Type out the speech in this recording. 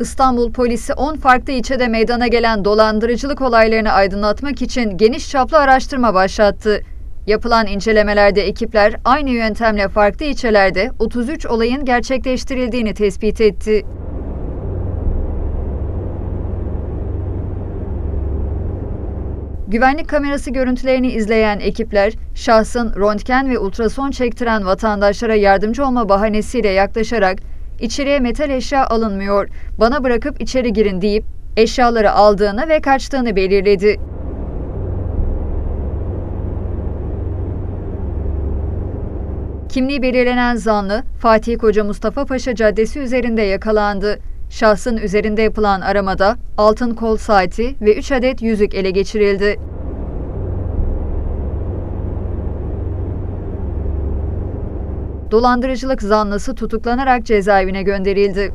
İstanbul polisi 10 farklı ilçede meydana gelen dolandırıcılık olaylarını aydınlatmak için geniş çaplı araştırma başlattı. Yapılan incelemelerde ekipler aynı yöntemle farklı ilçelerde 33 olayın gerçekleştirildiğini tespit etti. Güvenlik kamerası görüntülerini izleyen ekipler, şahsın röntgen ve ultrason çektiren vatandaşlara yardımcı olma bahanesiyle yaklaşarak içeriye metal eşya alınmıyor, bana bırakıp içeri girin deyip eşyaları aldığını ve kaçtığını belirledi. Kimliği belirlenen zanlı Fatih Koca Mustafa Paşa Caddesi üzerinde yakalandı. Şahsın üzerinde yapılan aramada altın kol saati ve 3 adet yüzük ele geçirildi. Dolandırıcılık zanlısı tutuklanarak cezaevine gönderildi.